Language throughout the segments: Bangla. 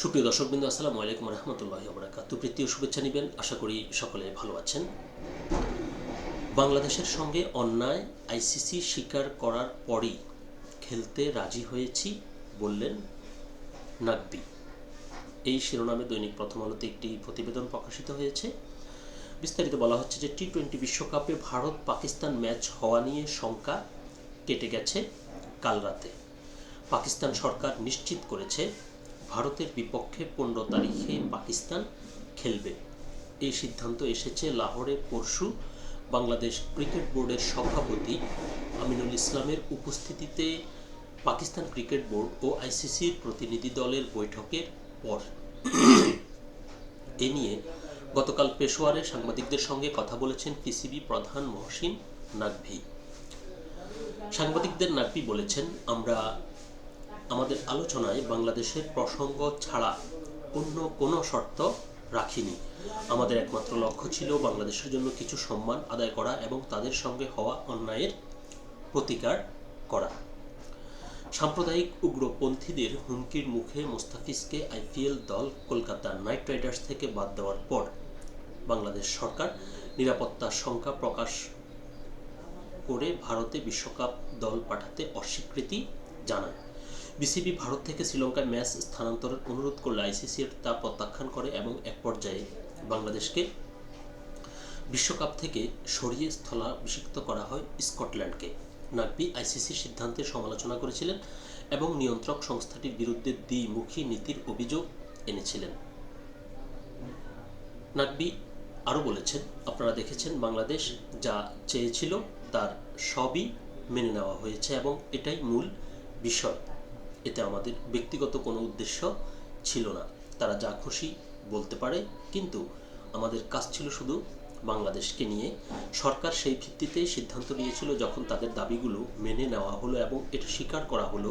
সুপ্রিয় দর্শকবৃন্দ, আসসালামু আলাইকুম রহমতুল্লাহ বরাকাত প্রীতীয় শুভেচ্ছা নেবেন, আশা করি সকলে ভালো আছেন। বাংলাদেশের সঙ্গে অন্যায়, আইসিসি স্বীকার করার পরই খেলতে রাজি হয়েছি, বললেন নাকবি। এই শিরোনামে দৈনিক প্রথম আলোতে একটি প্রতিবেদন প্রকাশিত হয়েছে। বিস্তারিত বলা হচ্ছে যে টি টোয়েন্টি বিশ্বকাপে ভারত পাকিস্তান ম্যাচ হওয়া নিয়ে শঙ্কা কেটে গেছে কাল রাতে। পাকিস্তান সরকার নিশ্চিত করেছে ভারতের বিপক্ষে পনেরো তারিখে পাকিস্তান খেলবে। এই সিদ্ধান্ত এসেছে লাহোরে পরশু বাংলাদেশ ক্রিকেট বোর্ডের সভাপতি আমিনুল ইসলামের উপস্থিতিতে পাকিস্তান ক্রিকেট বোর্ড ও আইসিসির প্রতিনিধি দলের বৈঠকের পর। এ নিয়ে গতকাল পেশোয়ারে সাংবাদিকদের সঙ্গে কথা বলেছেন পিসিবি প্রধান মহসিন নাকভি সাংবাদিকদের নাকভি বলেছেন, আমরা আমাদের আলোচনায় বাংলাদেশের প্রসঙ্গ ছাড়া অন্য কোনো শর্ত রাখিনি। আমাদের একমাত্র লক্ষ্য ছিল বাংলাদেশের জন্য কিছু সম্মান আদায় করা এবং তাদের সঙ্গে হওয়া অন্যায়ের প্রতিকার করা। সাম্প্রদায়িক উগ্রপন্থীদের হুমকির মুখে মোস্তাফিজকে আইপিএল দল কলকাতা নাইট রাইডার্স থেকে বাদ দেওয়ার পর বাংলাদেশ সরকার নিরাপত্তার সংখ্যা প্রকাশ করে ভারতে বিশ্বকাপ দল পাঠাতে অস্বীকৃতি জানায়। বিসিবি ভারত থেকে শ্রীলঙ্কায় ম্যাচ স্থানান্তরের অনুরোধ করলে আইসিসি তা প্রত্যাখ্যান করে এবং এক পর্যায়ে বাংলাদেশকে বিশ্বকাপ থেকে সরিয়ে স্থলাভিষিক্ত করা হয় স্কটল্যান্ডকে। নাকবি আইসিসির সিদ্ধান্তের সমালোচনা করেছিলেন এবং নিয়ন্ত্রক সংস্থাটির বিরুদ্ধে দ্বিমুখী নীতির অভিযোগ এনেছিলেন। নাকবি আরও বলেছেন, আপনারা দেখেছেন বাংলাদেশ যা চেয়েছিল তার সবই মেনে নেওয়া হয়েছে এবং এটাই মূল বিষয়। এতে আমাদের ব্যক্তিগত কোনো উদ্দেশ্য ছিল না। তারা যা খুশি বলতে পারে, কিন্তু আমাদের কাজ ছিল শুধু বাংলাদেশকে নিয়ে। সরকার সেই ভিত্তিতেই সিদ্ধান্ত নিয়েছিল যখন তাদের দাবিগুলো মেনে নেওয়া হলো এবং এটা স্বীকার করা হলো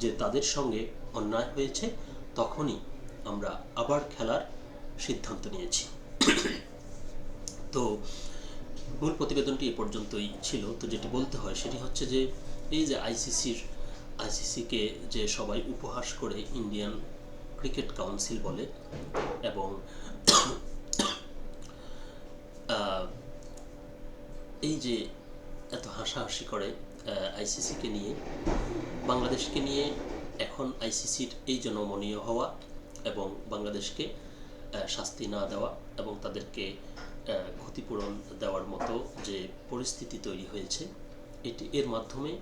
যে তাদের সঙ্গে অন্যায় হয়েছে, তখনই আমরা আবার খেলার সিদ্ধান্ত নিয়েছি। তো মূল প্রতিবেদনটি এ পর্যন্তই ছিল। তো যেটি বলতে হয় সেটি হচ্ছে যে, এই যে আইসিসির আইসিসিকে যে সবাই উপহাস করে ইন্ডিয়ান ক্রিকেট কাউন্সিল বলে এবং এই যে এত হাসাহাসি করে আইসিসিকে নিয়ে, বাংলাদেশকে নিয়ে এখন আইসিসির এই যে নমনীয় হওয়া এবং বাংলাদেশকে শাস্তি না দেওয়া এবং তাদেরকে ক্ষতিপূরণ দেওয়ার মতো যে পরিস্থিতি তৈরি হয়েছে, এটি এর মাধ্যমে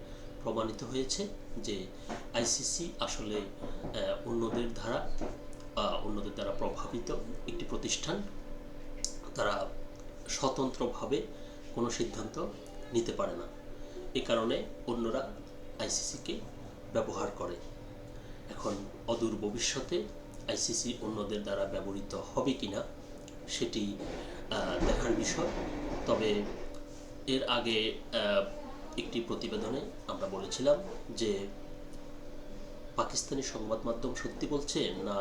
প্রমাণিত হয়েছে যে আইসিসি আসলে অন্যদের দ্বারা অন্যদের দ্বারা প্রভাবিত একটি প্রতিষ্ঠান। তারা স্বতন্ত্রভাবে কোনো সিদ্ধান্ত নিতে পারে না। এ কারণে অন্যরা আইসিসিকে ব্যবহার করে। এখন অদূর ভবিষ্যতে আইসিসি অন্যদের দ্বারা ব্যবহৃত হবে কিনা, সেটি দেখার বিষয়। তবে এর আগে একটি প্রতিবেদনে আমরা বলেছিলাম যে পাকিস্তানি সংবাদ মাধ্যম সত্যি বলছে না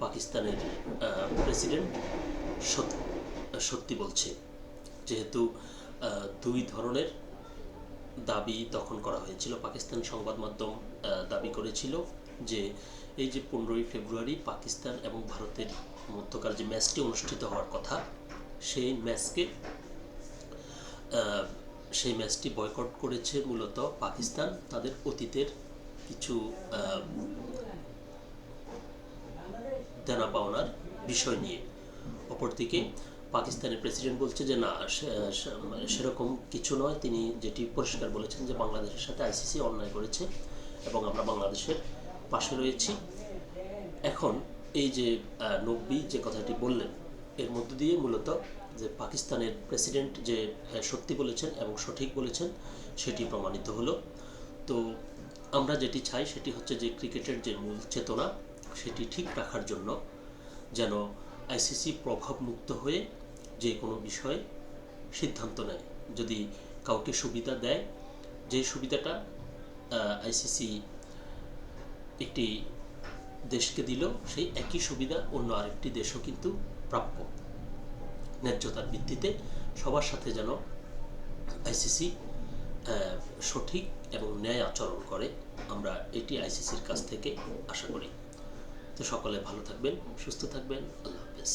পাকিস্তানের প্রেসিডেন্ট সত্যি বলছে? যেহেতু দুই ধরনের দাবি তখন করা হয়েছিল। পাকিস্তান সংবাদ মাধ্যম দাবি করেছিল যে এই যে পনেরোই ফেব্রুয়ারি পাকিস্তান এবং ভারতের মধ্যকার যে ম্যাচটি অনুষ্ঠিত হওয়ার কথা, সেই ম্যাচকে সেই ম্যাচটি বয়কট করেছে মূলত পাকিস্তান। তাদের অতীতের কিছু দেনা পাওনার বিষয় নিয়ে। অপরদিকে পাকিস্তানের প্রেসিডেন্ট বলছে যে, না মানে সেরকম কিছু নয়। তিনি যেটি পরিষ্কার বলেছেন যে, বাংলাদেশের সাথে আইসিসি অন্যায় করেছে এবং আমরা বাংলাদেশের পাশে রয়েছি। এখন এই যে নব্বী যে কথাটি বললেন, এর মধ্য দিয়ে মূলত যে পাকিস্তানের প্রেসিডেন্ট যে সত্যি বলেছেন এবং সঠিক বলেছেন, সেটি প্রমাণিত হলো। তো আমরা যেটি চাই সেটি হচ্ছে যে ক্রিকেটের যে মূল চেতনা, সেটি ঠিক রাখার জন্য যেন আইসিসি প্রভাবমুক্ত হয়ে যে কোনো বিষয়ে সিদ্ধান্ত নেয়। যদি কাউকে সুবিধা দেয়, যে সুবিধাটা আইসিসি একটি দেশকে দিল, সেই একই সুবিধা অন্য আরেকটি দেশও কিন্তু প্রাপ্য। ন্যায্যতার ভিত্তিতে সবার সাথে যেন আইসিসি সঠিক এবং ন্যায় আচরণ করে, আমরা এটি আইসিসির কাছ থেকে আশা করি। তো সকলে ভালো থাকবেন, সুস্থ থাকবেন, আল্লাহ হাফেজ।